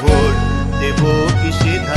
vote দেব কিসে